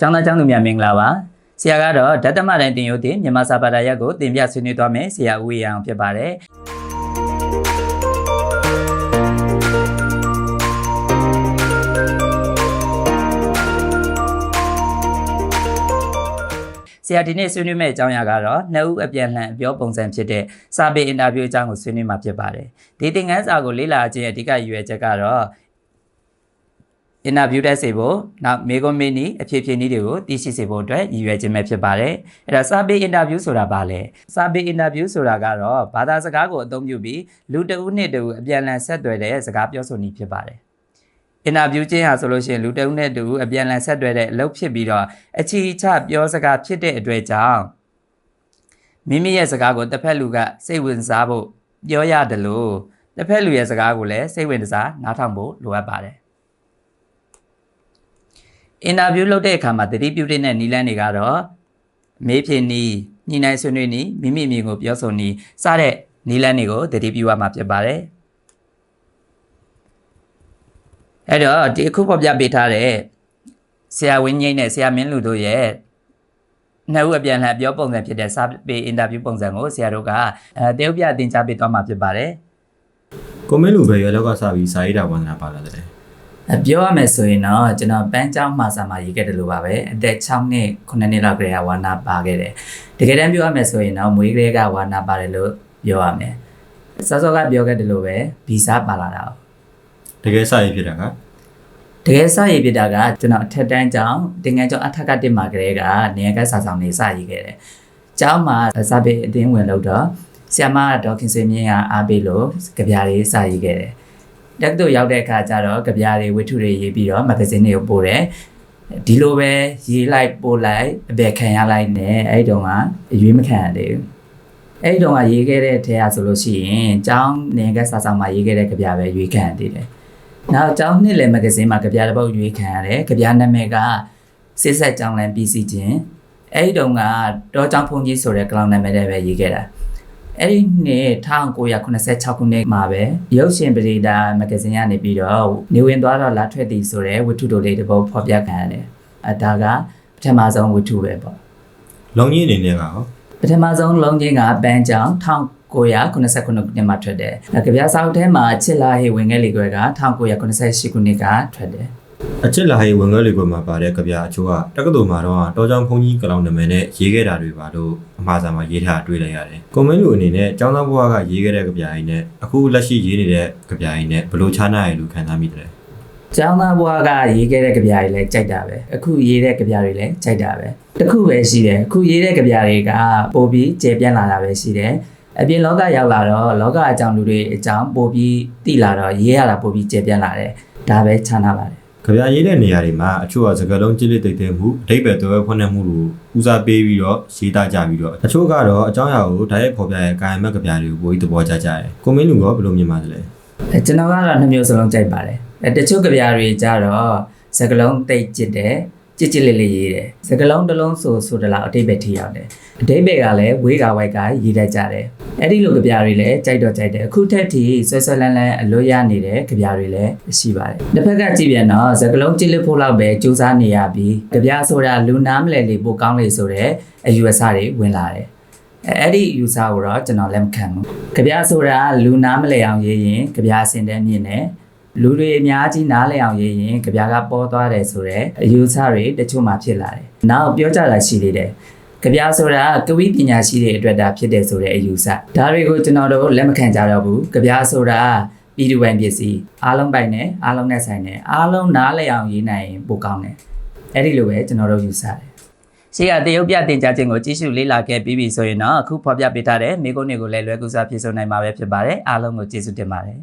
ကျောင်းသားကျောင်းသူများမင်္ဂလာပါဆရာကတော့ဓတ္တမတိုင်းတင်ယုတ်တင်မြန်မာစာပါဒရပ်ကိုတင်ပြဆွေးနွေးသွားမယ်ဆရာဦးရအောင်ဖြစ်ပါတယ်ဆရာဒီနေ့ဆွေးနွေးမယ့်အကြောင်းအရာကတော့နှစ်ဦးအပြန်လှန်အပြောပုံစံဖြစ်တဲ့စာပေအင်တာဗျူးအကြောင်းကိုဆွေးနွေးမှာဖြစ်ပါတယ်ဒီသင်ခန်းစာကိုလေ့လာခြင်းအဓိကရည်ရွယ်ချက်ကတော့ အင်တာဗျူးတက်စေဖို့နောက်မေကွန်မင်းနီအဖြစ်ဖြစ်နည်းတွေကိုသိရှိစေဖို့အတွက်ရည်ရွယ်ခြင်းပဲဖြစ်ပါတယ်အဲ့ဒါစာပေအင်တာဗျူးဆိုတာဘာလဲစာပေအင်တာဗျူးဆိုတာကတော့ဘာသာစကားကိုအသုံးပြုပြီးလူတစ်ဦးနဲ့တစ်ဦးအပြန်အလှန်ဆက်သွယ်တဲ့စကားပြောဆိုနည်းဖြစ်ပါတယ်အင်တာဗျူးခြင်းဟာဆိုလို့ရှိရင်လူတစ်ဦးနဲ့တစ်ဦးအပြန်အလှန်ဆက်သွယ်တဲ့အလုပ်ဖြစ်ပြီးတော့အချီချပြောစကားဖြစ်တဲ့အတွက်ကြောင့်မိမိရဲ့စကားကိုတစ်ဖက်လူကစိတ်ဝင်စားဖို့ပြောရတယ်လို့တစ်ဖက်လူရဲ့စကားကိုလည်းစိတ်ဝင်စားနားထောင်ဖို့လိုအပ်ပါတယ် အင်တာဗျူးလုပ်တဲ့အခါမှာတတိပြုတဲ့နီလန်းတွေကတော့မေးဖြေနီးညှိနှိုင်းဆွေးနွေးနီးမိမိအမြင်ကိုပြောဆိုနီးစတဲ့နီလန်းတွေကိုတတိပြုရမှာဖြစ်ပါတယ်အဲ့တော့ဒီအခုပေါ်ပြပေးထားတဲ့ဆရာဝင်းငိမ့်နဲ့ဆရာမင်းလူတို့ရဲ့နှစ်ဦးအပြန်လှန်ပြောပုံစံဖြစ်တဲ့စာပေအင်တာဗျူးပုံစံကိုဆရာတို့ကအဲတရုတ်ပြအတင်ကြားပေးသွားမှာဖြစ်ပါတယ်ကိုမင်းလူပဲရွယ်လောက်ကစပြီးစာရေးတာဝန်နာပါလာတယ်အ ပြောရမယ်ဆိုရင်တော့ကျွန်တော်ပန်းကျောင်းမှာစာမှာရေးခဲ့တယ်လို့ပါပဲအသက်6နှစ်9နှစ်လောက်ကလေးကဝါနာပါခဲ့တယ်တကယ်တမ်းပြောရမယ်ဆိုရင်တော့မွေးကလေးကဝါနာပါတယ်လို့ပြောရမယ်စောစောကပြောခဲ့တယ်လို့ပဲဗီဇပါလာတာတကယ်စာရေးဖြစ်တာကတကယ်စရေးပြတာကကျွန်တော်အထက်တန်းကျောင်းတင်ငယ်ကျောင်းအထက်ကတက်မှာကလေးကနေရာကစာဆောင်နေစရေးခဲ့တယ်ကျောင်းမှာစာပေအတင်းဝင်လို့တော့ဆ iam မဒေါက်ခင်စေမြင့်ကအားပေးလို့ကြပြားလေးစရေးခဲ့တယ် တက်တို့ရောက်တဲ့အခါကျတော့ကြပြားတွေဝတ္ထုတွေရေးပြီးတော့မဂ္ဂဇင်းတွေကိုပို့တယ်ဒီလိုပဲရေးလိုက်ပို့လိုက်အဘယ်ခံရလိုက်နဲ့အဲ့တုန်းကအရွေးမခံရသေးဘူးအဲ့တုန်းကရေးခဲ့တဲ့ထဲကဆိုလို့ရှိရင်ကျောင်းနေကစာဆောင်မှာရေးခဲ့တဲ့ကြပြားပဲရွေးခံရသေးတယ်နောက်ကျောင်းနှစ်လည်မဂ္ဂဇင်းမှာကြပြားတစ်ပုဒ်ရွေးခံရတယ်ကြပြားနာမည်ကစစ်ဆက်ကျောင်းလမ်းပြည်စီခြင်းအဲ့တုန်းကတောကျောင်းဖုန်ကြီးဆိုတဲ့ကလောင်နာမည်နဲ့ပဲရေးခဲ့တာ အဲ့ဒီနှစ်1986ခုနှစ်မှာပဲရုပ်ရှင်ပရိဒါမဂ္ဂဇင်းကနေပြီးတော့နေဝင်သွားတော့လာထွက်သည်ဆိုတဲ့ဝတ္ထုတိုလေးတစ်ပုဒ်ဖော်ပြခံရတယ်။အဲဒါကပထမဆုံးဝတ္ထုပဲပေါ့လုံကြီးအနေနဲ့ကရော။ပထမဆုံးလုံးချင်းကပန်းချောင်း1989ခုနှစ်မှာထွက်တယ်။အဲကြပြစာအုပ်ထဲမှာချစ်လာဟေဝင်ခဲ့လေကွယ်က1988ခုနှစ်ကထွက်တယ် အချစ်လာဟေဝင်ငယ်လေးကွမှာပါတဲ့ကြပြအချို့ကတက္ကသိုလ်မှာတော့တောချောင်းဖုန်ကြီးကလောင်နာမည်နဲ့ရေးခဲ့တာတွေပါလို့အမှားစာမှာရေးထားတွေ့လိုက်ရတယ်ကိုမင်းလူအနေနဲ့ကျောင်းသားဘဝကရေးခဲ့တဲ့ကြပြအိနဲ့အခုလက်ရှိရေးနေတဲ့ကြပြအိနဲ့ဘယ်လိုခြားနားရလို့ခံစားမိတယ်။ကျောင်းသားဘွားကရေးခဲ့တဲ့ကြပြားတွေလည်းကြိုက်တာပဲ။အခုရေးတဲ့ကြပြားတွေလည်းကြိုက်တာပဲ။တစ်ခုပဲရှိတယ်။အခုရေးတဲ့ကြပြားတွေကပိုပြီးကျေပြန့်လာတာပဲရှိတယ်။အပြင်လောကရောက်လာတော့လောကအကြောင်းလူတွေအကြောင်းပိုပြီးတိလာတော့ရေးရတာပိုပြီးကျေပြန့်လာတယ်။ဒါပဲခြားနာပါတယ် ကြပြရေးတဲ့နေရာတွေမှာအချို့ကစကားလုံးကြစ်လက်တိတ်တဲ့မှုအတိတ်ပဲတော်ပဲဖွင့်နေမှုလို့ဦးစားပေးပြီးတော့ရေးသားကြပြီးတော့အချို့ကတော့အကြောင်းအရာကိုဓာတ်ရိုက်ဖော်ပြရဲ့ကာယမက်ကြပြတွေကိုပိုပြီးသဘောကျကြတယ်ကိုမင်းလူကဘယ်လိုမြင်ပါသလဲ။အဲကျွန်တော်ကတော့နှစ်မျိုးစလုံးကြိုက်ပါတယ်။အဲတချို့ကြပြားတွေကြတော့စကလုံးတိတ်ကျစ်တယ် ကြစ်ကြစ်လေးလေးရေးတယ်။စကလုံးတစ်လုံးဆိုဆိုတလားအတိတ်ပဲထိရောက်တယ်။အတိတ်ပဲကလည်းဝေးကဝိုက်ကရေးတတ်ကြတယ်။အဲ့ဒီလိုကြပြားတွေလည်းကြိုက်တော့ကြိုက်တယ်။အခုထက်ထိဆွဲဆွဲလန်းလန်းအလွတ်ရနေတဲ့ကြပြားတွေလည်းရှိပါတယ်။တစ်ဖက်ကကြည့်ပြန်တော့စကလုံးကြစ်လက်ဖို့လောက်ပဲစူးစမ်းနေရပြီးကြပြားဆိုတာလူနားမလဲလေပိုကောင်းလေဆိုတဲ့အယူအဆတွေဝင်လာတယ်။အဲအဲ့ဒီ user ကိုတော့ကျွန်တော်လက်မခံဘူး။ကြပြဆိုတာလူနားမလဲအောင်ရေးရင်ကြပြအစင်တဲ့မြင့်တယ်။ လူတွေအများကြီးနားလဲအောင်ရေးရင်ကြပြကပေါ်သွားတယ်ဆိုတော့ user တွေတချို့မှဖြစ်လာတယ်။နောက်ပြောကြတာရှိသေးတယ်။ကြပြဆိုတာကဝိပညာရှိတွေအတွက်ဒါဖြစ်တယ်ဆိုတဲ့အယူဆ။ဒါတွေကိုကျွန်တော်တို့လက်မခံကြတော့ဘူး။ကြပြဆိုတာပြည်သူပိုင်ပစ္စည်းအားလုံးပိုင်တယ်အားလုံးနဲ့ဆိုင်တယ်အားလုံးနားလဲအောင်ရေးနိုင်ရင်ပိုကောင်းတယ်။အဲ့ဒီလိုပဲကျွန်တော်တို့ယူဆတယ်ရှေ့ကတရုတ်ပြတင်ကြားခြင်းကိုကြည့်ရှုလေ့လာခဲ့ပြီးပြီဆိုရင်တော့အခုဖော်ပြပေးထားတဲ့မိကုန်းတွေကိုလည်းလွယ်ကူစွာဖြည့်ဆို့နိုင်မှာပဲဖြစ်ပါတယ်အားလုံးကိုကျေးဇူးတင်ပါတယ်